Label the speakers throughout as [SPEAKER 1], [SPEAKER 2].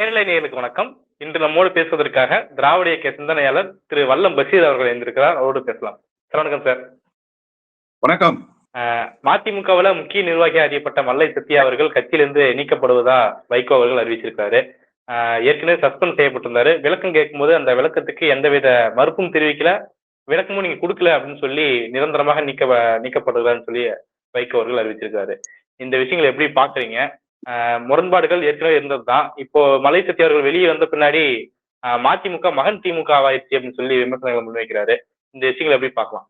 [SPEAKER 1] நேரலை நேயர்களுக்கு வணக்கம். இன்று நம்மோடு பேசுவதற்காக திராவிட இயக்க சிந்தனையாளர் திரு வல்லம் பஷீர் அவர்கள் இருந்திருக்கிறார் அவரோடு பேசலாம். சார் வணக்கம் சார்.
[SPEAKER 2] வணக்கம்.
[SPEAKER 1] மதிமுகவுல முக்கிய நிர்வாகியாக அறியப்பட்ட மல்லை சத்யா அவர்கள் கட்சியிலிருந்து நீக்கப்படுவதா வைகோ அவர்கள் அறிவிச்சிருக்காரு அஹ், ஏற்கனவே சஸ்பெண்ட் செய்யப்பட்டிருந்தாரு. விளக்கம் கேட்கும்போது அந்த விளக்கத்துக்கு எந்தவித மறுப்பும் தெரிவிக்கல. விளக்கமும் நீங்க கொடுக்கல அப்படின்னு சொல்லி நிரந்தரமாக நீக்க நீக்கப்படுகிறான்னு சொல்லி வைகோ அவர்கள் அறிவிச்சிருக்காரு இந்த விஷயங்களை எப்படி பாக்குறீங்க முரண்பாடுகள் ஏற்கனவே இருந்தது தான் இப்போ மலை சத்யா வெளியே வந்த பின்னாடி அஹ், மதிமுக மகன் திமுக ஆயிடுச்சு அப்படின்னு சொல்லி விமர்சனங்களை முன்வைக்கிறாரு. இந்த விஷயங்களை எப்படி பார்க்கலாம்?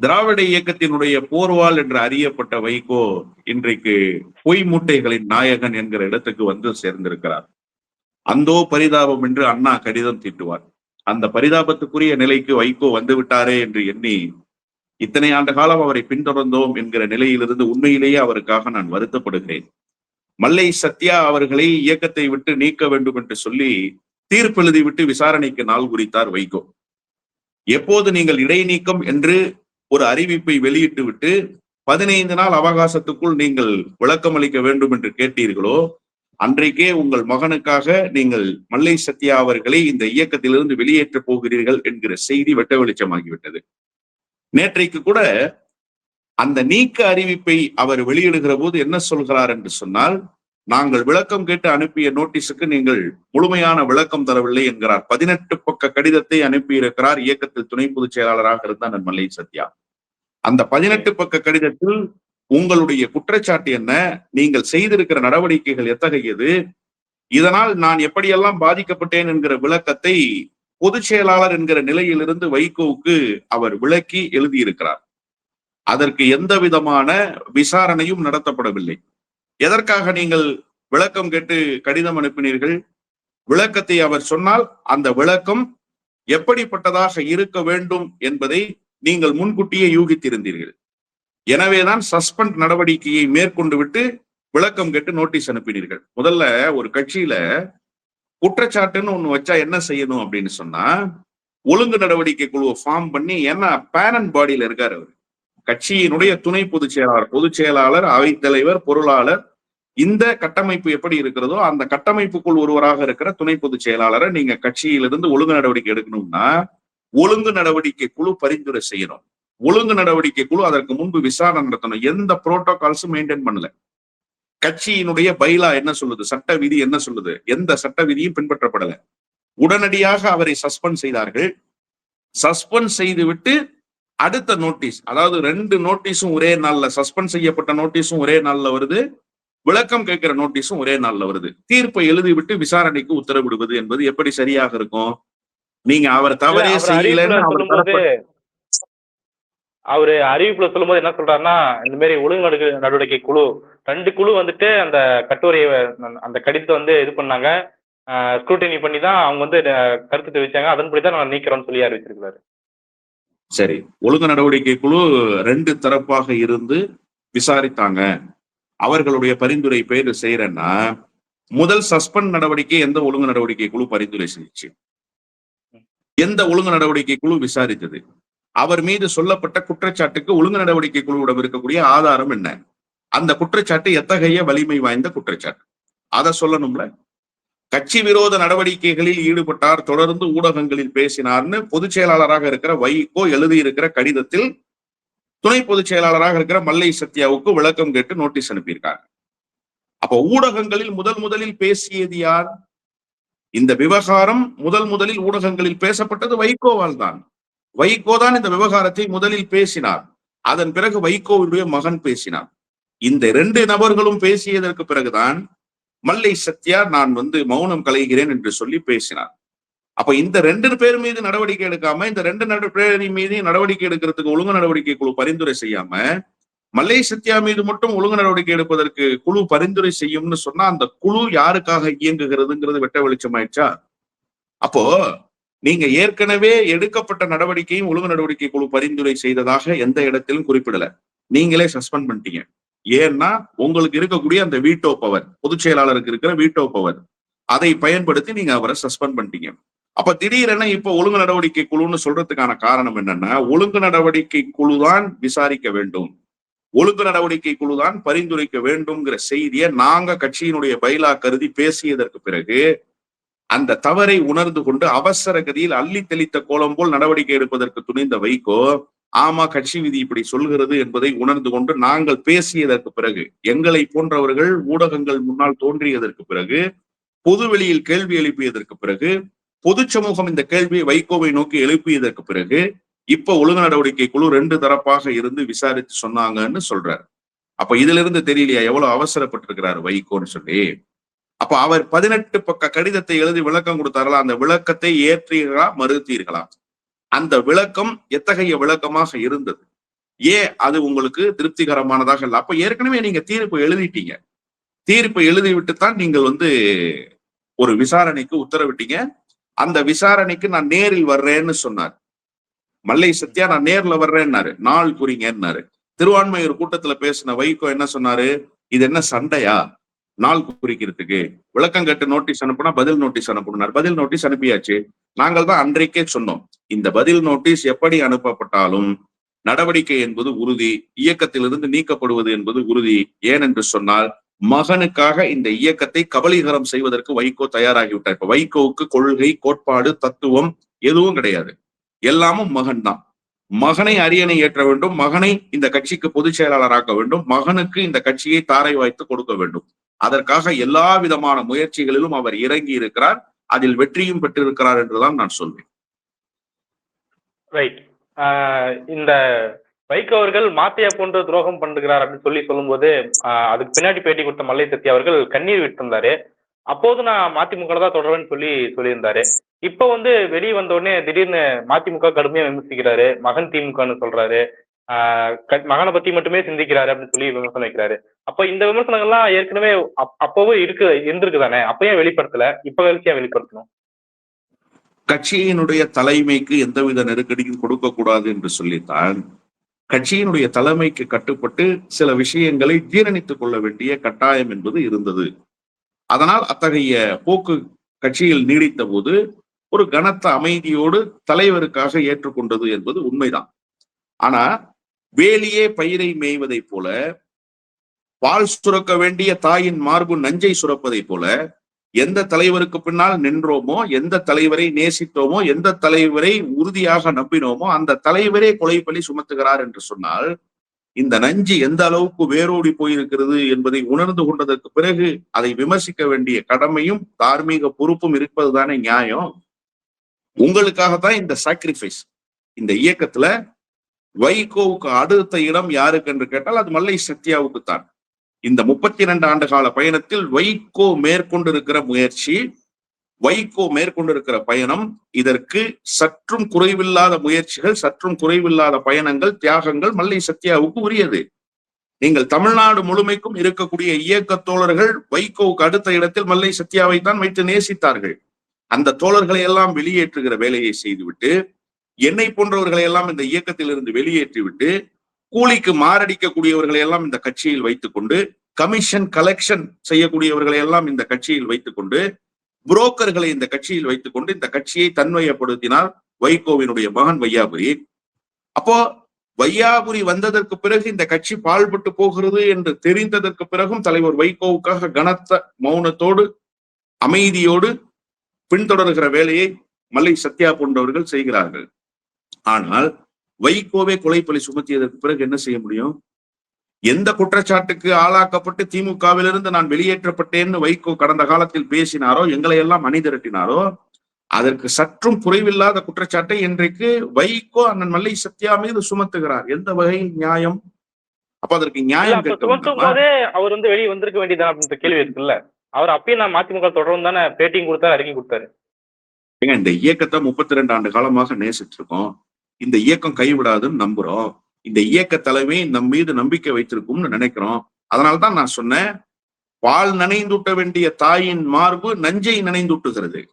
[SPEAKER 2] திராவிட இயக்கத்தினுடைய போர்வால் என்று அறியப்பட்ட வைகோ இன்றைக்கு பொய் மூட்டைகளின் நாயகன் என்கிற இடத்துக்கு வந்து சேர்ந்திருக்கிறார். அந்தோ பரிதாபம் என்று அண்ணா கடிதம் தீட்டுவார். அந்த பரிதாபத்துக்குரிய நிலைக்கு வைகோ வந்து விட்டாரே என்று எண்ணி இத்தனை ஆண்டு காலம் அவரை பின்தொடர்ந்தோம் என்கிற நிலையிலிருந்து உண்மையிலேயே அவருக்காக நான் வருத்தப்படுகிறேன். மல்லை சத்யா அவர்களை இயக்கத்தை விட்டு நீக்க வேண்டும் என்று சொல்லி தீர்ப்பு எழுதிவிட்டு விசாரணைக்கு நாள் குறித்தார் வைகோ. எப்போது நீங்கள் இடைநீக்கம் என்று ஒரு அறிவிப்பை வெளியிட்டு விட்டு பதினைந்து நாள் அவகாசத்துக்குள் நீங்கள் விளக்கம் அளிக்க வேண்டும் என்று கேட்டீர்களோ அன்றைக்கே உங்கள் மகனுக்காக நீங்கள் மல்லை சத்யா அவர்களை இந்த இயக்கத்திலிருந்து வெளியேற்றப் போகிறீர்கள் என்கிற செய்தி வெட்ட வெளிச்சமாகிவிட்டது. நேற்றைக்கு கூட அந்த நீக்க அறிவிப்பை அவர் வெளியிடுகிற போது என்ன சொல்கிறார் என்று சொன்னால் நாங்கள் விளக்கம் கேட்டு அனுப்பிய நோட்டீஸுக்கு நீங்கள் முழுமையான விளக்கம் தரவில்லை என்கிறார். பதினெட்டு பக்க கடிதத்தை அனுப்பியிருக்கிறார் இயக்கத்தில் துணை பொதுச் செயலாளராக இருந்த நன்மலை சத்யா. அந்த பதினெட்டு பக்க கடிதத்தில் உங்களுடைய குற்றச்சாட்டு என்ன? நீங்கள் செய்திருக்கிற நடவடிக்கைகள் எத்தகையது? இதனால் நான் எப்படியெல்லாம் பாதிக்கப்பட்டேன் என்கிற விளக்கத்தை பொதுச் செயலாளர் என்கிற நிலையிலிருந்து வைகோவுக்கு அவர் விளக்கி எழுதியிருக்கிறார். அதற்கு எந்த விதமான விசாரணையும் நடத்தப்படவில்லை. எதற்காக நீங்கள் விளக்கம் கேட்டு கடிதம் அனுப்பினீர்கள்? விளக்கத்தை அவர் சொன்னால் அந்த விளக்கம் எப்படிப்பட்டதாக இருக்க வேண்டும் என்பதை நீங்கள் முன்கூட்டியே யூகித்திருந்தீர்கள். எனவேதான் சஸ்பெண்ட் நடவடிக்கையை மேற்கொண்டு விட்டு விளக்கம் கேட்டு நோட்டீஸ் அனுப்பினீர்கள். முதல்ல ஒரு கட்சியில குற்றச்சாட்டுன்னு ஒண்ணு வச்சா என்ன செய்யணும் அப்படின்னு சொன்னா ஒழுங்கு நடவடிக்கை குழுவை ஃபார்ம் பண்ணி ஏன்னா பேரண்ட் பாடியில இருக்காரு அவர். கட்சியினுடைய துணை பொதுச் செயலாளர் பொதுச் செயலாளர் அவைத்தலைவர் பொருளாளர் இந்த கட்டமைப்பு எப்படி இருக்கிறதோ அந்த கட்டமைப்புக்குள் ஒருவராக இருக்கிற துணை பொதுச் செயலாளரை நீங்க கட்சியிலிருந்து ஒழுங்கு நடவடிக்கை எடுக்கணும்னா ஒழுங்கு நடவடிக்கை குழு பரிந்துரை செய்யணும். ஒழுங்கு நடவடிக்கை குழு அதற்கு முன்பு விசாரணை நடத்தணும். எந்த புரோட்டோகால்ஸும் மெயின்டைன் பண்ணல. கட்சியினுடைய பைலா என்ன சொல்லுது? சட்ட விதி என்ன சொல்லுது? எந்த சட்ட விதியும் பின்பற்றப்படல. உடனடியாக அவரை சஸ்பெண்ட் செய்தார்கள். சஸ்பெண்ட் செய்துவிட்டு அடுத்த நோட்டீஸ் அதாவது ரெண்டு நோட்டீஸும் ஒரே நாள்ல சஸ்பெண்ட் செய்யப்பட்ட நோட்டீஸும் ஒரே நாள்ல வருது. விளக்கம் கேட்கிற நோட்டீஸும் ஒரே நாள்ல வருது. தீர்ப்பை எழுதிவிட்டு விசாரணைக்கு உத்தரவிடுவது என்பது எப்படி சரியாக இருக்கும்? நீங்க அவர் தவறே
[SPEAKER 1] அவர்
[SPEAKER 2] செய்யலன்னு அவர்
[SPEAKER 1] அறிவிப்புல சொல்லும்போது என்ன சொல்றாருன்னா இந்த மாதிரி ஒழுங்கு நடு- நடவடிக்கை குழு ரெண்டு குழு வந்துட்டு அந்த கட்டுரையை அந்த- கடிதத்தை வந்து இது பண்ணாங்க. ஸ்க்ரூட்டினி பண்ணி தான் அவங்க வந்து கருத்து தெரிவிச்சாங்க. அதன்படி தான் நான் நீக்கிறோம்னு சொல்லி அறிவிச்சிருக்காரு
[SPEAKER 2] சரி ஒழுங்கு நடவடிக்கை குழு ரெண்டு தரப்பாக இருந்து விசாரித்தாங்க. அவர்களுடைய பரிந்துரை பேர் செய்யறேன்னா முதல் சஸ்பெண்ட் நடவடிக்கை எந்த ஒழுங்கு நடவடிக்கை குழு பரிந்துரை செஞ்சிச்சு? எந்த ஒழுங்கு நடவடிக்கை குழு விசாரித்தது? அவர் மீது சொல்லப்பட்ட குற்றச்சாட்டுக்கு ஒழுங்கு நடவடிக்கை குழுவிடம் இருக்கக்கூடிய ஆதாரம் என்ன? அந்த குற்றச்சாட்டு எத்தகைய வலிமை வாய்ந்த குற்றச்சாட்டு? அதை சொல்லணும்ல. கட்சி விரோத நடவடிக்கைகளில் ஈடுபட்டார். தொடர்ந்து ஊடகங்களில் பேசினார்னு பொதுச் செயலாளராக இருக்கிற வைகோ எழுதியிருக்கிற கடிதத்தில் துணை பொதுச் செயலாளராக இருக்கிற மல்லை சத்யாவுக்கு விளக்கம் கேட்டு நோட்டீஸ் அனுப்பியிருக்காங்க. அப்ப ஊடகங்களில் முதல் முதலில் பேசியது யார்? இந்த விவகாரம் முதல் முதலில் ஊடகங்களில் பேசப்பட்டது வைகோவால் தான். வைகோ தான் இந்த விவகாரத்தை முதலில் பேசினார். அதன் பிறகு வைகோவுடைய மகன் பேசினார். இந்த இரண்டு நபர்களும் பேசியதற்கு பிறகுதான் மல்லை சத்யா நான் வந்து மௌனம் கலைகிறேன் என்று சொல்லி பேசினார். அப்ப இந்த ரெண்டு பேர் மீது நடவடிக்கை எடுக்காம இந்த ரெண்டு நடு பேர் மீது நடவடிக்கை எடுக்கிறதுக்கு ஒழுங்கு நடவடிக்கை குழு பரிந்துரை செய்யாம மல்லை சத்யா மீது மட்டும் ஒழுங்கு நடவடிக்கை எடுப்பதற்கு குழு பரிந்துரை செய்யும்னு சொன்னா அந்த குழு யாருக்காக இயங்குகிறதுங்கிறது வெட்ட வெளிச்சமாயிடுச்சா? அப்போ நீங்க ஏற்கனவே எடுக்கப்பட்ட நடவடிக்கையும் ஒழுங்கு நடவடிக்கை குழு பரிந்துரை செய்ததாக எந்த இடத்திலும் குறிப்பிடல. நீங்களே சஸ்பெண்ட் பண்ணிட்டீங்க. ஏன்னா உங்களுக்கு இருக்கக்கூடிய அந்த வீட்டோ பவர் பொதுச் செயலாளருக்கு இருக்கிற வீட்டோ பவர் அதை பயன்படுத்தி நீங்க அவரை சஸ்பெண்ட் பண்ணிட்டீங்க. அப்ப திடீரென இப்ப ஒழுங்கு நடவடிக்கை குழுன்னு சொல்றதுக்கான காரணம் என்னன்னா ஒழுங்கு நடவடிக்கை குழு தான் விசாரிக்க வேண்டும். ஒழுங்கு நடவடிக்கை குழு தான் பரிந்துரைக்க வேண்டும்ங்கிற செய்தியை நாங்க கட்சியினுடைய பைலா கருதி பேசியதற்கு பிறகு அந்த தவறை உணர்ந்து கொண்டு அவசர கதியில் அள்ளி தெளித்த கோலம் போல் நடவடிக்கை எடுப்பதற்கு துணிந்த வைகோ ஆமா கட்சி விதி இப்படி சொல்கிறது என்பதை உணர்ந்து கொண்டு நாங்கள் பேசியதற்கு பிறகு எங்களை போன்றவர்கள் ஊடகங்கள் முன்னால் தோன்றியதற்கு பிறகு பொதுவெளியில் கேள்வி எழுப்பியதற்கு பிறகு பொது சமூகம் இந்த கேள்வியை வைகோவை நோக்கி எழுப்பியதற்கு பிறகு இப்ப ஒழுங்கு நடவடிக்கை குழு ரெண்டு தரப்பாக இருந்து விசாரித்து சொன்னாங்கன்னு சொல்றாரு. அப்ப இதுல இருந்து தெரியலையா எவ்வளவு அவசரப்பட்டிருக்கிறாரு வைகோன்னு சொல்லி? அப்ப அவர் பதினெட்டு பக்க கடிதத்தை எழுதி விளக்கம் கொடுத்தாரா அந்த விளக்கத்தை ஏற்றீர்களா? மறுத்தீர்களா? அந்த விளக்கம் எத்தகைய விளக்கமாக இருந்தது? ஏன் அது உங்களுக்கு திருப்திகரமானதாக இல்லை? அப்ப ஏற்கனவே நீங்க தீர்ப்பு எழுதிட்டீங்க. தீர்ப்பு எழுதிவிட்டு தான் நீங்கள் வந்து ஒரு விசாரணைக்கு உத்தரவிட்டீங்க. அந்த விசாரணைக்கு நான் நேரில் வர்றேன்னு சொன்னார். மல்லை சத்யா நான் நேர்ல வர்றேன்னாரு. நாள் குறிங்கன்னாரு. திருவான்மையூர் கூட்டத்துல பேசின வைகோ என்ன சொன்னாரு? இது என்ன சண்டையா? நாள் குறிக்கிறதுக்கு. விளக்கம் கட்டு நோட்டீஸ் அனுப்புனா பதில் நோட்டீஸ் அனுப்பினார். பதில் நோட்டீஸ் அனுப்பியாச்சு. நாங்கள் தான் அன்றைக்கே சொன்னோம். இந்த பதில் நோட்டீஸ் எப்படி அனுப்பப்பட்டாலும் நடவடிக்கை என்பது உறுதி இயக்கத்திலிருந்து நீக்கப்படுவது என்பது உறுதி. ஏனென்று சொன்னால் மகனுக்காக இந்த இயக்கத்தை கபலீகரம் செய்வதற்கு வைகோ தயாராகிவிட்டார். இப்ப வைகோவுக்கு கொள்கை கோட்பாடு தத்துவம் எதுவும் கிடையாது. எல்லாமும் மகன் தான். மகனை அரியணை ஏற்ற வேண்டும். மகனை இந்த கட்சிக்கு பொதுச் செயலாளராக்க வேண்டும். மகனுக்கு இந்த கட்சியை தாரை வாய்த்து கொடுக்க வேண்டும். அதற்காக எல்லா விதமான முயற்சிகளிலும் அவர் இறங்கி இருக்கிறார் அதில் வெற்றியும் பெற்றிருக்கிறார் என்றுதான் நான் சொல்வேன்.
[SPEAKER 1] ரைட் இந்த வைகோ அவர்கள் மாத்தையா போன்று துரோகம் பண்ணுகிறார் அப்படின்னு சொல்லி சொல்லும்போது ஆஹ் அதுக்கு பின்னாடி பேட்டி கொடுத்த மல்லை சத்யா அவர்கள் கண்ணீர் விட்டிருந்தாரு. அப்போது நான் மதிமுக தான் தொடர்வேன்னு சொல்லி சொல்லியிருந்தாரு. இப்போ வந்து வெளியே வந்த உடனே திடீர்னு மதிமுக கடுமையா விமர்சிக்கிறாரு. மகன் திமுகன்னு சொல்றாரு. மகனை பத்தி மட்டுமே சிந்திக்கிறாரு அப்படின்னு சொல்லி விமர்சனம் வைக்கிறாரு. அப்ப இந்த விமர்சனங்கள்லாம் ஏற்கனவே அப்பவும் இருக்கு இருந்திருக்கு தானே அப்ப ஏன் வெளிப்படுத்தல? இப்ப கழிச்சியா வெளிப்படுத்தணும்?
[SPEAKER 2] கட்சியினுடைய தலைமைக்கு எந்தவித நெருக்கடியும் கொடுக்க கூடாது என்று சொல்லித்தான் கட்சியினுடைய தலைமைக்கு கட்டுப்பட்டு சில விஷயங்களை ஜீரணித்துக் கொள்ள வேண்டிய கட்டாயம் என்பது இருந்தது. அதனால் அத்தகைய போக்கு கட்சியில் நீடித்த போது ஒரு கனத்த அமைதியோடு தலைவருக்காக ஏற்றுக்கொண்டது என்பது உண்மைதான். ஆனா வேலியே பயிரை மேய்வதைப் போல பால் சுரக்க வேண்டிய தாயின் மார்பு நஞ்சை சுரப்பதைப் போல எந்த தலைவருக்கு பின்னால் நின்றோமோ எந்த தலைவரை நேசித்தோமோ எந்த தலைவரை உறுதியாக நம்பினோமோ அந்த தலைவரே கொலை பலி சுமத்துகிறார் என்று சொன்னால் இந்த நஞ்சு எந்த அளவுக்கு வேரோடி போயிருக்கிறது என்பதை உணர்ந்து கொண்டதற்கு பிறகு அதை விமர்சிக்க வேண்டிய கடமையும் தார்மீக பொறுப்பும் இருப்பதுதானே நியாயம். உங்களுக்காகத்தான் இந்த சாக்ரிஃபைஸ் இந்த இயக்கத்துல வைகோவுக்கு அடுத்த இடம் யாருக்கு என்று கேட்டால் அது மல்லை சத்யாவுக்கு தான் இந்த முப்பத்தி இரண்டு ஆண்டு கால பயணத்தில் வைகோ மேற்கொண்டிருக்கிற முயற்சி வைகோ மேற்கொண்டிருக்கிற பயணம் இதற்கு சற்றும் குறைவில்லாத முயற்சிகள் சற்றும் குறைவில்லாத பயணங்கள் தியாகங்கள் மல்லை சத்யாவுக்கு உரியது. நீங்கள் தமிழ்நாடு முழுமைக்கும் இருக்கக்கூடிய இயக்க தோழர்கள் வைகோவுக்கு அடுத்த இடத்தில் மல்லை சத்யாவை தான் வைத்து நேசித்தார்கள். அந்த தோழர்களை எல்லாம் வெளியேற்றுகிற வேலையை செய்துவிட்டு என்னை போன்றவர்களை எல்லாம் இந்த இயக்கத்திலிருந்து வெளியேற்றிவிட்டு கூலிக்கு மாரடிக்கக்கூடியவர்களை எல்லாம் இந்த கட்சியில் வைத்துக்கொண்டு கமிஷன் கலெக்ஷன் செய்யக்கூடியவர்களை எல்லாம் இந்த கட்சியில் வைத்துக்கொண்டு புரோக்கர்களை இந்த கட்சியில் வைத்துக்கொண்டு இந்த கட்சியை தன்மையப்படுத்தினார் வைகோவினுடைய மகன் வையாபுரி. அப்போ வையாபுரி வந்ததற்கு பிறகு இந்த கட்சி பாழ்பட்டு போகிறது என்று தெரிந்ததற்கு பிறகும் தலைவர் வைகோவுக்காக கனத்த மௌனத்தோடு அமைதியோடு பின்தொடர்கிற வேலையை மல்லை சத்யா போன்றவர்கள் செய்கிறார்கள். ஆனால் வைகோவே கொலைப்பலி சுமத்தியதற்கு பிறகு என்ன செய்ய முடியும்? எந்த குற்றச்சாட்டுக்கு ஆளாக்கப்பட்டு திமுகவிலிருந்து நான் வெளியேற்றப்பட்டேன்னு வைகோ கடந்த காலத்தில் பேசினாரோ எங்களை எல்லாம் அணி திரட்டினாரோ அதற்கு சற்றும் குறைவில்லாத குற்றச்சாட்டை இன்றைக்கு வைகோ அண்ணன் மல்லை சத்யா மீது சுமத்துகிறார். எந்த வகையில் நியாயம்? அப்ப அதற்கு நியாயம்
[SPEAKER 1] அவர் வந்து வெளியே வந்திருக்க வேண்டியதான் அப்படின்ற கேள்வி இருக்குல்ல. அவர் அப்பயும் நான் மதிமுக தொடரும் தானே பேட்டியும் கொடுத்தாரு அறிக்கை கொடுத்தாரு.
[SPEAKER 2] ஏங்க இந்த இயக்கத்தை முப்பத்தி ரெண்டு ஆண்டு காலமாக நேசிட்டு இருக்கோம் இந்த இயக்கம் கைவிடாதுன்னு நம்புறோம். இந்த இயக்க தலைமை நம் மீது நம்பிக்கை வைத்திருக்கும்னு நினைக்கிறோம். அதனால்தான் நான் சொன்னேன் பால் நனைந்துட்ட வேண்டிய தாயின் மார்பு நஞ்சை நனைந்துட்டுகிறது.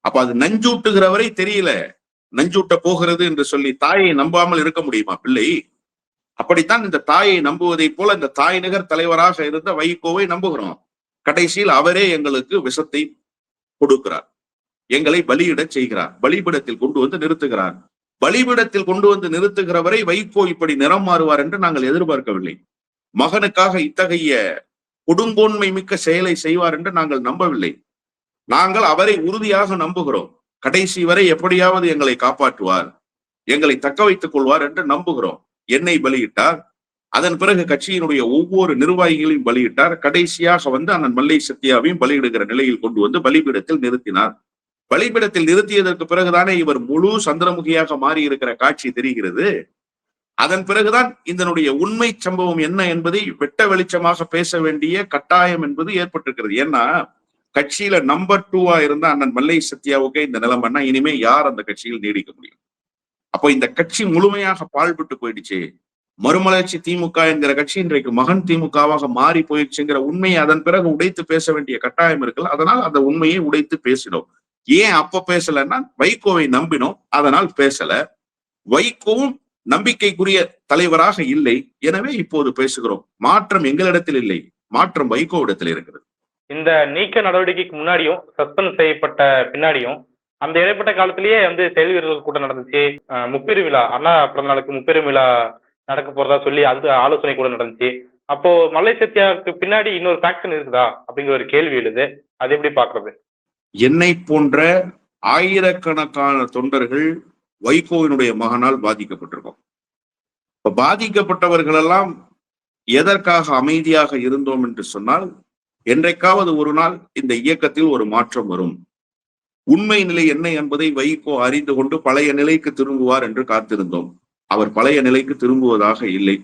[SPEAKER 2] அப்ப அது நஞ்சூட்டுகிறவரை தெரியல. நஞ்சூட்ட போகிறது என்று சொல்லி தாயை நம்பாமல் இருக்க முடியுமா பிள்ளை? அப்படித்தான் இந்த தாயை நம்புவதைப் போல இந்த தாய் நகர் தலைவராக இருந்த வைகோவை நம்புகிறோம். கடைசியில் அவரே எங்களுக்கு விஷத்தை கொடுக்கிறார். எங்களை பலியிட செய்கிறார். பலிபிடத்தில் கொண்டு வந்து நிறுத்துகிறார். பலிபிடத்தில் கொண்டு வந்து நிறுத்துகிறவரை வைகோ இப்படி நிறம் மாறுவார் என்று நாங்கள் எதிர்பார்க்கவில்லை. மகனுக்காக இத்தகைய கொடுங்கோன்மை மிக்க செயலை செய்வார் என்று நாங்கள் நம்பவில்லை. நாங்கள் அவரை உறுதியாக நம்புகிறோம். கடைசி வரை எப்படியாவது எங்களை காப்பாற்றுவார். எங்களை தக்க வைத்துக் கொள்வார் என்று நம்புகிறோம். என்னை பலியிட்டார். அதன் பிறகு கட்சியினுடைய ஒவ்வொரு நிர்வாகிகளையும் பலியிட்டார். கடைசியாக வந்து அண்ணன் மல்லை சத்யாவையும் பலியிடுகிற நிலையில் கொண்டு வந்து பலிபீடத்தில் நிறுத்தினார். வழிபடத்தில் நிறுத்தியதற்கு பிறகுதானே இவர் முழு சந்திரமுகியாக மாறி இருக்கிற காட்சி தெரிகிறது. அதன் பிறகுதான் இதனுடைய உண்மை சம்பவம் என்ன என்பதை வெட்ட வெளிச்சமாக பேச வேண்டிய கட்டாயம் என்பது ஏற்பட்டிருக்கிறது. ஏன்னா கட்சியில நம்பர் டூவா இருந்த அண்ணன் மல்லை சத்யாவுக்கு இந்த நிலைமைன்னா இனிமே யார் அந்த கட்சியில் நீடிக்க முடியும்? அப்போ இந்த கட்சி முழுமையாக பாழ்பட்டு போயிடுச்சு. மறுமலர்ச்சி திமுக என்கிற கட்சி இன்றைக்கு மகன் திமுகவாக மாறி போயிடுச்சுங்கிற உண்மையை அதன் பிறகு உடைத்து பேச வேண்டிய கட்டாயம் இருக்குல்ல? அதனால் அந்த உண்மையை உடைத்து பேசினோம். ஏன் அப்ப பேசலன்னா வைகோவை நம்பினோம் அதனால் பேசல. வைகோவும் நம்பிக்கைக்குரிய தலைவராக இல்லை. எனவே இப்போது பேசுகிறோம். மாற்றம் எங்களிடத்தில் இல்லை. மாற்றம் வைகோவிடத்தில் இருக்கிறது.
[SPEAKER 1] இந்த நீக்க நடவடிக்கைக்கு முன்னாடியும் சஸ்பெண்ட் செய்யப்பட்ட பின்னாடியும் அந்த இடைப்பட்ட காலத்திலேயே வந்து செயல் வீரர்கள் கூட்டம் நடந்துச்சு. முப்பெரு விழா அண்ணா பிறந்த நாளுக்கு முப்பெரு விழா நடக்க போறதா சொல்லி அது ஆலோசனை கூட நடந்துச்சு. அப்போ மலை சத்யாவுக்கு பின்னாடி இன்னொரு ஃபேக்ஷன் இருக்குதா அப்படிங்கிற ஒரு கேள்வி எழுது. அது எப்படி பாக்குறது
[SPEAKER 2] என்னை போன்ற ஆயிரக்கணக்கான தொண்டர்கள் வைகோவினுடைய மகனால் பாதிக்கப்பட்டிருக்கோம். இப்ப பாதிக்கப்பட்டவர்கள் எல்லாம் எதற்காக அமைதியாக இருந்தோம் என்று சொன்னால் என்றைக்காவது ஒரு நாள் இந்த இயக்கத்தில் ஒரு மாற்றம் வரும். உண்மை நிலை என்ன என்பதை வைகோ அறிந்து கொண்டு பழைய நிலைக்கு திரும்புவார் என்று காத்திருந்தோம். அவர் பழைய நிலைக்கு திரும்புவதாக இல்லை.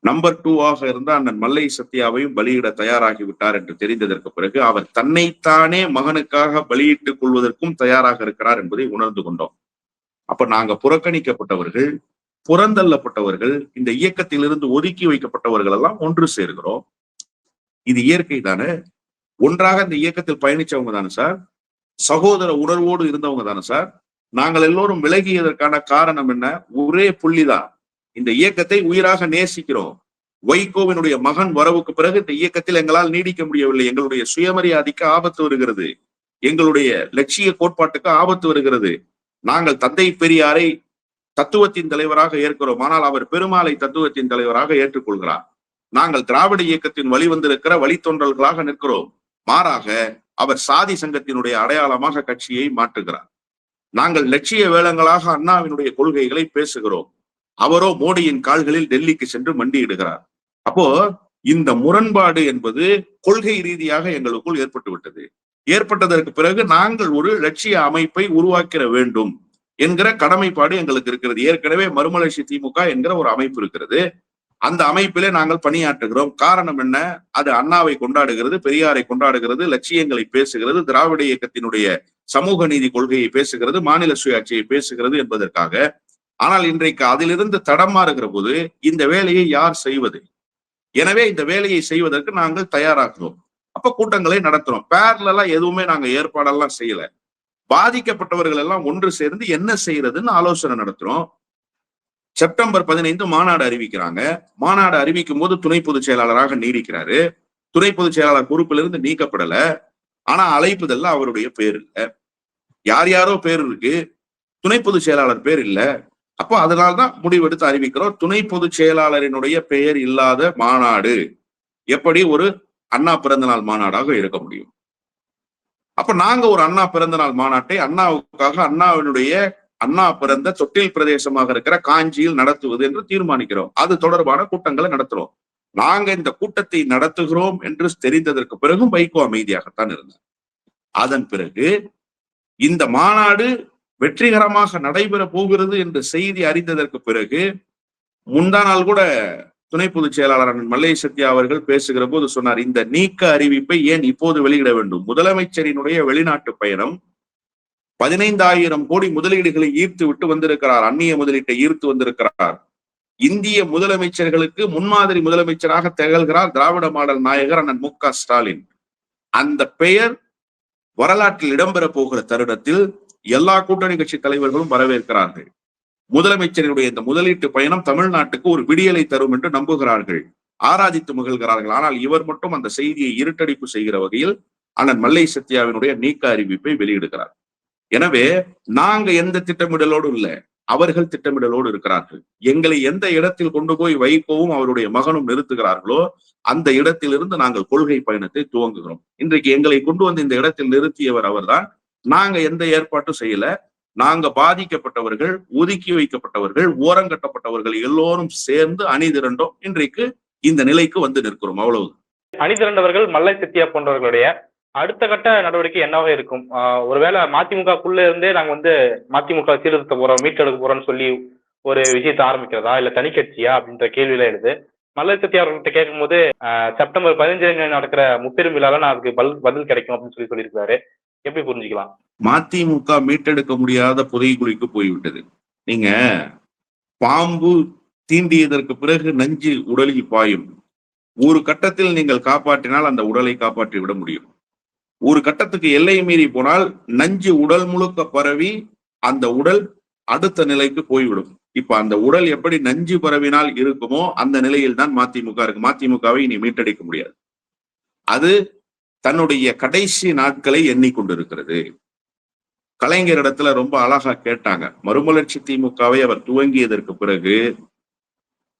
[SPEAKER 2] நம்பர் டூவாக இருந்த அண்ணன் மல்லை சத்யாவையும் பலியிட தயாராகி விட்டார் என்று தெரிந்ததற்கு பிறகு அவர் தன்னைத்தானே மகனுக்காக பலியிட்டுக் கொள்வதற்கும் தயாராக இருக்கிறார் என்பதை உணர்ந்து கொண்டோம். அப்ப நாங்க புறக்கணிக்கப்பட்டவர்கள் புறந்தள்ளப்பட்டவர்கள் இந்த இயக்கத்திலிருந்து ஒதுக்கி வைக்கப்பட்டவர்கள் எல்லாம் ஒன்று சேர்கிறோம். இது இயற்கை தானே? ஒன்றாக இந்த இயக்கத்தில் பயணிச்சவங்க தானே சார்? சகோதர உணர்வோடு இருந்தவங்க தானே சார்? நாங்கள் எல்லோரும் விலகியதற்கான காரணம் என்ன? ஒரே புள்ளிதான். இந்த இயக்கத்தை உயிராக நேசிக்கிறோம். வைகோவினுடைய மகன் வரவுக்கு பிறகு இந்த இயக்கத்தில் எங்களால் நீடிக்க முடியவில்லை. எங்களுடைய சுயமரியாதைக்கு ஆபத்து வருகிறது. எங்களுடைய லட்சிய கோட்பாட்டுக்கு ஆபத்து வருகிறது. நாங்கள் தந்தை பெரியாரை தத்துவத்தின் தலைவராக ஏற்கிறோம். ஆனால் அவர் பெருமாளை தத்துவத்தின் தலைவராக ஏற்றுக்கொள்கிறார். நாங்கள் திராவிட இயக்கத்தின் வழிவந்திருக்கிற வழித்தொன்றல்களாக நிற்கிறோம். மாறாக அவர் சாதி சங்கத்தினுடைய அடையாளமாக கட்சியை மாற்றுகிறார். நாங்கள் லட்சிய வேளங்களாக அண்ணாவினுடைய கொள்கைகளை பேசுகிறோம். அவரோ மோடியின் கால்களில் டெல்லிக்கு சென்று மண்டியிடுகிறார். அப்போ இந்த முரண்பாடு என்பது கொள்கை ரீதியாக எங்களுக்குள் ஏற்பட்டு விட்டது. ஏற்பட்டதற்கு பிறகு நாங்கள் ஒரு லட்சிய அமைப்பை உருவாக்கிற வேண்டும் என்கிற கடமைப்பாடு எங்களுக்கு இருக்கிறது. ஏற்கனவே மறுமலர்ச்சி திமுக என்கிற ஒரு அமைப்பு இருக்கிறது. அந்த அமைப்பிலே நாங்கள் பணியாற்றுகிறோம். காரணம் என்ன? அது அண்ணாவை கொண்டாடுகிறது பெரியாரை கொண்டாடுகிறது லட்சியங்களை பேசுகிறது திராவிட இயக்கத்தினுடைய சமூக நீதி கொள்கையை பேசுகிறது மாநில சுயாட்சியை பேசுகிறது என்பதற்காக ஆனால் இன்றைக்கு அதிலிருந்து தடமாறுகிற போது இந்த வேலையை யார் செய்வது? எனவே இந்த வேலையை செய்வதற்கு நாங்கள் தயாராகிறோம். அப்ப கூட்டங்களை நடத்துறோம். பேர்லாம் எதுவுமே நாங்க ஏற்பாடெல்லாம் செய்யல. பாதிக்கப்பட்டவர்கள் எல்லாம் ஒன்று சேர்ந்து என்ன செய்யறதுன்னு ஆலோசனை நடத்துறோம். செப்டம்பர் பதினைந்து மாநாடு அறிவிக்கிறாங்க. மாநாடு அறிவிக்கும் போது துணை பொதுச் செயலாளராக நீடிக்கிறாரு. துணை பொதுச் செயலாளர் பொறுப்பிலிருந்து நீக்கப்படல. ஆனா அழைப்புதல்ல அவருடைய பேர் இல்ல. யார் யாரோ பேர் இருக்கு. துணை பொதுச் செயலாளர் பேர் இல்ல. அப்போ அதனால்தான் முடிவெடுத்து அறிவிக்கிறோம். துணை பொதுச் செயலாளரினுடைய பெயர் இல்லாத மாநாடு எப்படி ஒரு அண்ணா பிறந்தநாள் மாநாடாக இருக்க முடியும்? அப்ப நாங்க ஒரு அண்ணா பிறந்தநாள் மாநாட்டை அண்ணாவுக்காக அண்ணாவினுடைய அண்ணா பிறந்த தொட்டில் பிரதேசமாக இருக்கிற காஞ்சியில் நடத்துவது என்று தீர்மானிக்கிறோம். அது தொடர்பான கூட்டங்களை நடத்துறோம். நாங்க இந்த கூட்டத்தை நடத்துகிறோம் என்று தெரிந்ததற்கு பிறகும் வைகோ அமைதியாகத்தான் இருந்தார். அதன் பிறகு இந்த மாநாடு வெற்றிகரமாக நடைபெற போகிறது என்ற செய்தி அறிந்ததற்கு பிறகு முந்தா நாள் கூட துணை பொதுச் செயலாளர் அண்ணன் மல்லை சத்யா அவர்கள் பேசுகிற போது சொன்னார் இந்த நீக்க அறிவிப்பை ஏன் இப்போது வெளியிட வேண்டும்? முதலமைச்சரினுடைய வெளிநாட்டு பயணம் பதினைந்தாயிரம் கோடி முதலீடுகளை ஈர்த்து விட்டு வந்திருக்கிறார் அந்நிய முதலீட்டை ஈர்த்து வந்திருக்கிறார். இந்திய முதலமைச்சர்களுக்கு முன்மாதிரி முதலமைச்சராக திகழ்கிறார் திராவிட மாடல் நாயகர் அண்ணன் மு க ஸ்டாலின். அந்த பெயர் வரலாற்றில் இடம்பெற போகிற தருணத்தில் எல்லா கூட்டணி கட்சி தலைவர்களும் வரவேற்கிறார்கள். முதலமைச்சரினுடைய இந்த முதலீட்டு பயணம் தமிழ்நாட்டுக்கு ஒரு விடியலை தரும் என்று நம்புகிறார்கள். ஆராதித்து மகிழ்கிறார்கள். ஆனால் இவர் மட்டும் அந்த செய்தியை இருட்டடிப்பு செய்கிற வகையில் அண்ணன் மல்லை சத்யாவினுடைய நீக்க அறிவிப்பை வெளியிடுகிறார். எனவே நாங்க எந்த திட்டமிடலோடும் இல்ல. அவர்கள் திட்டமிடலோடு இருக்கிறார்கள். எங்களை எந்த இடத்தில் கொண்டு போய் வைக்கவும் அவருடைய மகனும் நிறுத்துகிறார்களோ அந்த இடத்திலிருந்து நாங்கள் கொள்கை பயணத்தை துவங்குகிறோம். இன்றைக்கு எங்களை கொண்டு வந்து இந்த இடத்தில் நிறுத்தியவர் அவர்தான். நாங்க எந்த ஏற்பாட்டும் செய்யல. நாங்க பாதிக்கப்பட்டவர்கள் ஒதுக்கி வைக்கப்பட்டவர்கள் ஓரங்கட்டப்பட்டவர்கள் எல்லோரும் சேர்ந்து அணிதிரண்டோம். இன்றைக்கு இந்த நிலைக்கு வந்து நிற்கிறோம். அவ்வளவு
[SPEAKER 1] அணிதிரண்டவர்கள் மல்லை சத்யா போன்றவர்களுடைய அடுத்த கட்ட நடவடிக்கை என்னவா இருக்கும்? ஆஹ் ஒருவேளை மதிமுகக்குள்ள இருந்தே நாங்க வந்து மதிமுக சீர்திருத்த போறோம் மீட்டெடுக்க போறோம்னு சொல்லி ஒரு விஷயத்தை ஆரம்பிக்கிறதா? இல்ல தனி கட்சியா? அப்படின்ற கேள்வியில எழுது. மல்லை சத்யா அவர்கிட்ட கேட்கும்போது ஆஹ் செப்டம்பர் பதினஞ்சு நடக்கிற முப்பெரும் விழால நான் அதுக்கு பதில் கிடைக்கும் அப்படின்னு சொல்லி சொல்லியிருக்காரு எப்படி புரிஞ்சுக்கலாம்?
[SPEAKER 2] மதிமுக மீட்டெடுக்க முடியாத புதைகுழிக்கு போய்விட்டது. நீங்க பாம்பு தீண்டியதற்கு பிறகு நஞ்சு உடலில் பாயும். ஒரு கட்டத்தில் நீங்கள் காப்பாற்றினால் அந்த உடலை காப்பாற்றி விட முடியும். ஒரு கட்டத்துக்கு எல்லை மீறி போனால் நஞ்சு உடல் முழுக்க பரவி அந்த உடல் அடுத்த நிலைக்கு போய்விடும். இப்ப அந்த உடல் எப்படி நஞ்சு பரவினால் இருக்குமோ அந்த நிலையில் தான் மதிமுக இருக்கு. மதிமுகவை இனி மீட்டெடுக்க முடியாது. அது தன்னுடைய கடைசி நாட்களை எண்ணிக்கொண்டிருக்கிறது. கலைஞரிடத்துல ரொம்ப அழகா கேட்டாங்க. மறுமலர்ச்சி திமுகவை அவர் துவங்கியதற்கு பிறகு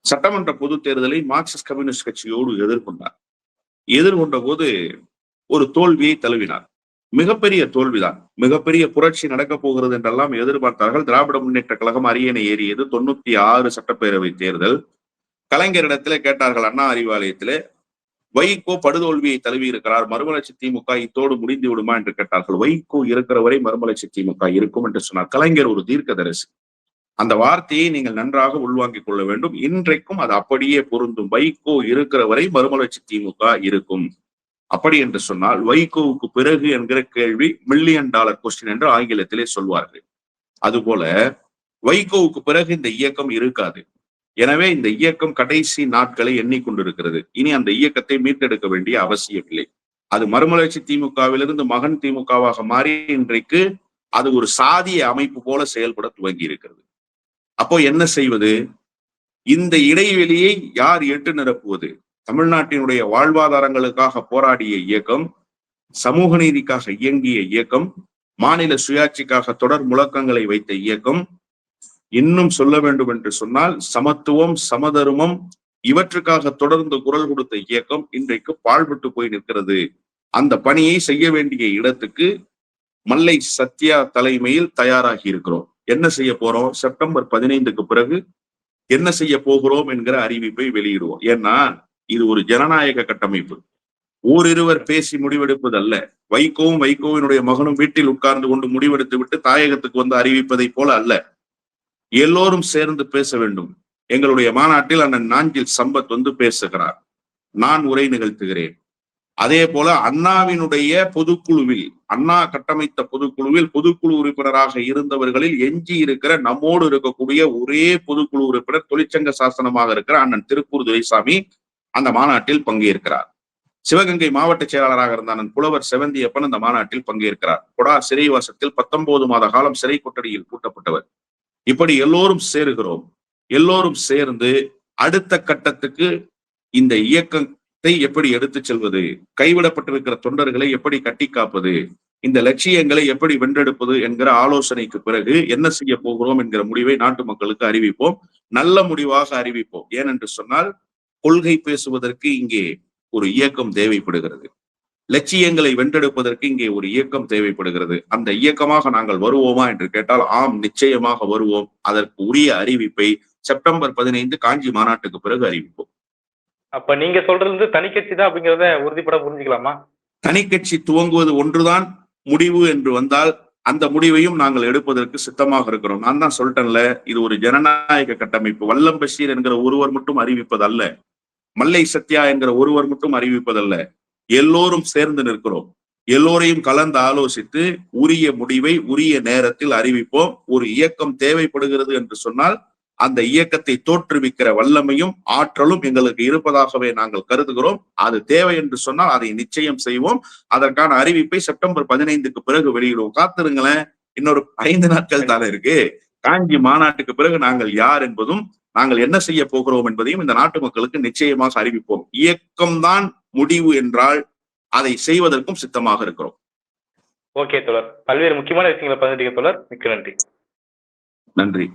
[SPEAKER 2] சட்டமன்ற பொதுத் தேர்தலை மார்க்சிஸ்ட் கம்யூனிஸ்ட் கட்சியோடு எதிர்கொண்டார். எதிர்கொண்ட போது ஒரு தோல்வியை தழுவினார். மிகப்பெரிய தோல்விதான். மிகப்பெரிய புரட்சி நடக்க போகிறது என்றெல்லாம் எதிர்பார்த்தார்கள். திராவிட முன்னேற்ற கழகம் அரியணை ஏறியது தொண்ணூத்தி ஆறு சட்டப்பேரவை தேர்தல். கலைஞரிடத்துல கேட்டார்கள் அண்ணா அறிவாலயத்திலே வைகோ படுதோல்வியை தழுவி இருக்கிறார். மறுமலர்ச்சி திமுக இத்தோடு முடிந்து விடுமா என்று கேட்டார்கள். வைகோ இருக்கிற வரை மறுமலர்ச்சி திமுக இருக்கும் என்று சொன்னார். கலைஞர் ஒரு தீர்க்கதரிசி. அந்த வார்த்தையை நீங்கள் நன்றாக உள்வாங்கிக் கொள்ள வேண்டும். இன்றைக்கும் அது அப்படியே பொருந்தும். வைகோ இருக்கிற வரை மறுமலர்ச்சி திமுக இருக்கும். அப்படி என்று சொன்னால் வைகோவுக்கு பிறகு என்கிற கேள்வி மில்லியன் டாலர் கொஸ்டின் என்று ஆங்கிலத்திலே சொல்வார்கள். அதுபோல வைகோவுக்கு பிறகு இந்த இயக்கம் இருக்காது. எனவே இந்த இயக்கம் கடைசி நாட்களை எண்ணிக்கொண்டிருக்கிறது. இனி அந்த இயக்கத்தை மீட்டெடுக்க வேண்டிய அவசியம் இல்லை அது மறுமலர்ச்சி திமுகவிலிருந்து மகன் திமுகவாக மாறி இன்றைக்கு அது ஒரு சாதிய அமைப்பு போல செயல்பட துவங்கி இருக்கிறது அப்போ என்ன செய்வது? இந்த இடைவெளியை யார் எட்டு நிரப்புவது? தமிழ்நாட்டினுடைய வாழ்வாதாரங்களுக்காக போராடிய இயக்கம் சமூக நீதிக்காக இயங்கிய இயக்கம் மாநில சுயாட்சிக்காக தொடர் முழக்கங்களை வைத்த இயக்கம் இன்னும் சொல்ல வேண்டும் என்று சொன்னால் சமத்துவம் சமதர்மம் இவற்றுக்காக தொடர்ந்து குரல் கொடுத்த இயக்கம் இன்றைக்கு பாழ்பட்டு போய் நிற்கிறது. அந்த பணியை செய்ய வேண்டிய இடத்துக்கு மல்லை சத்யா தலைமையில் தயாராகி இருக்கிறோம். என்ன செய்ய போறோம்? செப்டம்பர் பதினைந்துக்கு பிறகு என்ன செய்ய போகிறோம் என்கிற அறிவிப்பை வெளியிடுவோம். ஏன்னா இது ஒரு ஜனநாயக கட்டமைப்பு. ஓரிருவர் பேசி முடிவெடுப்பது அல்ல வைகோவும் வைகோவினுடைய மகனும் வீட்டில் உட்கார்ந்து கொண்டு முடிவெடுத்து விட்டு தாயகத்துக்கு வந்து அறிவிப்பதை போல அல்ல. எல்லோரும் சேர்ந்து பேச வேண்டும். எங்களுடைய மாநாட்டில் அண்ணன் நாஞ்சில் சம்பத் வந்து பேசுகிறார். நான் உரை நிகழ்த்துகிறேன். அதே போல அண்ணாவினுடைய பொதுக்குழுவில் அண்ணா கட்டமைத்த பொதுக்குழுவில் பொதுக்குழு உறுப்பினராக இருந்தவர்களில் எஞ்சி இருக்கிற நம்மோடு இருக்கக்கூடிய ஒரே பொதுக்குழு உறுப்பினர் தொழிற்சங்க சாசனமாக இருக்கிற அண்ணன் திருப்பூர் துரைசாமி அந்த மாநாட்டில் பங்கேற்கிறார். சிவகங்கை மாவட்ட செயலாளராக இருந்த அண்ணன் புலவர் செவந்தியப்பன் அந்த மாநாட்டில் பங்கேற்கிறார். கொடா சிறைவாசத்தில் பத்தொன்பது மாத காலம் சிறை கொட்டடியில் பூட்டப்பட்டவர். இப்படி எல்லோரும் சேருகிறோம். எல்லோரும் சேர்ந்து அடுத்த கட்டத்துக்கு இந்த இயக்கத்தை எப்படி எடுத்துச் செல்வது? கைவிடப்பட்டிருக்கிற தொண்டர்களை எப்படி கட்டி காப்பது? இந்த லட்சியங்களை எப்படி வென்றெடுப்பது என்கிற ஆலோசனைக்கு பிறகு என்ன செய்ய போகிறோம் என்கிற முடிவை நாட்டு மக்களுக்கு அறிவிப்போம். நல்ல முடிவாக அறிவிப்போம். ஏனென்று சொன்னால் கொள்கை பேசுவதற்கு இங்கே ஒரு இயக்கம் தேவைப்படுகிறது. லட்சியங்களை வென்றெடுப்பதற்கு இங்கே ஒரு இயக்கம் தேவைப்படுகிறது. அந்த இயக்கமாக நாங்கள் வருவோமா என்று கேட்டால் ஆம் நிச்சயமாக வருவோம். அதற்கு உரிய அறிவிப்பை செப்டம்பர் பதினைந்து காஞ்சி மாநாட்டுக்கு பிறகு அறிவிப்போம்.
[SPEAKER 1] அப்ப நீங்க சொல்றது வந்து தனி கட்சி தான் அப்படிங்கிறத உறுதிப்பட புரிஞ்சுக்கலாமா?
[SPEAKER 2] தனி கட்சி துவங்குவது ஒன்றுதான் முடிவு என்று வந்தால் அந்த முடிவையும் நாங்கள் எடுப்பதற்கு சித்தமாக இருக்கிறோம். நான் தான் சொல்லிட்டேன்ல இது ஒரு ஜனநாயக கட்டமைப்பு. வல்லம் பஷீர் என்கிற ஒருவர் மட்டும் அறிவிப்பதல்ல. மல்லை சத்யா என்கிற ஒருவர் மட்டும் அறிவிப்பதல்ல. எல்லோரும் சேர்ந்து நிற்கிறோம். எல்லோரையும் கலந்து ஆலோசித்து உரிய முடிவை உரிய நேரத்தில் அறிவிப்போம். ஒரு இயக்கம் தேவைப்படுகிறது என்று சொன்னால் அந்த இயக்கத்தை தோற்றுவிக்கிற வல்லமையும் ஆற்றலும் எங்களுக்கு இருப்பதாகவே நாங்கள் கருதுகிறோம். அது தேவை என்று சொன்னால் அதை நிச்சயம் செய்வோம். அதற்கான அறிவிப்பை செப்டம்பர் பதினைந்துக்கு பிறகு வெளியிடுவோம். காத்திருங்களேன். இன்னொரு ஐந்து நாட்கள் தானே இருக்கு. காஞ்சி மாநாட்டுக்கு பிறகு நாங்கள் யார் என்பதும் நாங்கள் என்ன செய்ய போகிறோம் என்பதையும் இந்த நாட்டு மக்களுக்கு நிச்சயமாக அறிவிப்போம். இயக்கம்தான் முடிவு என்றால் அதை செய்வதற்கும் சித்தமாக இருக்கிறோம்.
[SPEAKER 1] ஓகே தோழர். பல்வேறு முக்கியமான விஷயங்களை பகிர்ந்தீங்க தோழர். மிக்க நன்றி.
[SPEAKER 2] நன்றி.